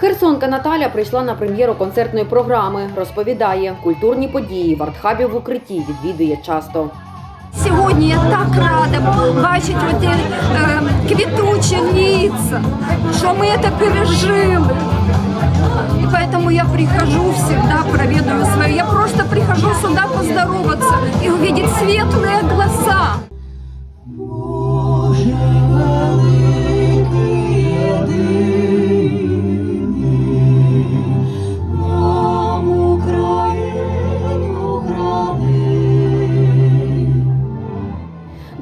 Херсонка Наталя прийшла на прем'єру концертної програми. Розповідає, культурні події в артхабі в укритті відвідує часто. Сьогодні я так рада бачити оті е, квітучі лица, що ми це пережили. И поэтому я прихожу всегда, проведаю свое. Я просто прихожу сюда поздороваться и увидеть светлые глаза.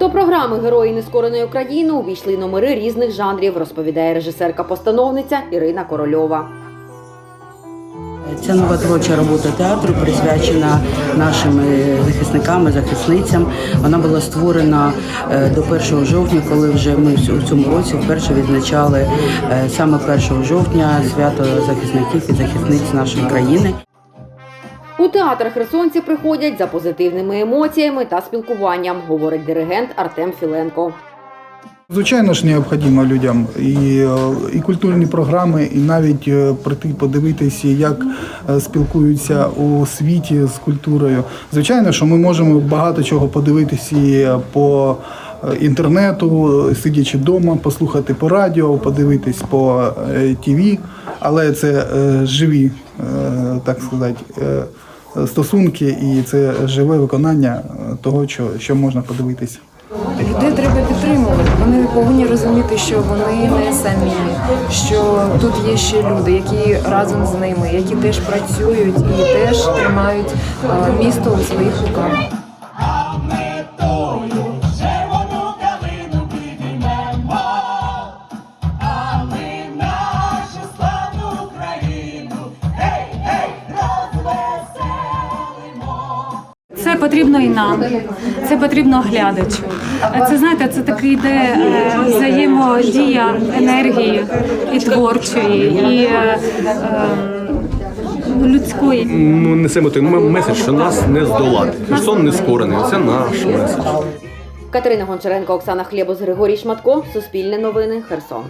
До програми Герої нескореної України увійшли номери різних жанрів, розповідає режисерка-постановниця Ірина Корольова. Ця нова творча робота театру присвячена нашим е, захисникам і захисницям. Вона була створена е, до 1 жовтня, коли вже ми в цьому році вперше відзначали е, саме 1 жовтня свято захисників і захисниць нашої країни. У театр херсонці приходять за позитивними емоціями та спілкуванням, говорить диригент Артем Філенко. Звичайно ж, необхідно людям і, е, і культурні програми, і навіть е, прийти подивитися, як е, спілкуються у світі з культурою. Звичайно, що ми можемо багато чого подивитися по інтернету, сидячи вдома, послухати по радіо, подивитись по ТВ, але це живі, так сказати. Стосунки і це живе виконання е, того, що, що можна подивитися. Людей треба підтримувати. Вони повинні розуміти, що вони не самі, що тут є ще люди, які разом з ними, які теж працюють і теж тримають е, місто у своїх руках. Це потрібно і нам, це потрібно глядачу. Це знаєте, це такий йде е, взаємодія енергії і творчої, і е, е, людської. Ми несемо той м- меседж, що нас не здолати. Херсон не скорений. Це наш меседж. Катерина Гончаренко, Оксана Хлєбус, Григорій Шматко. Суспільне новини. Херсон.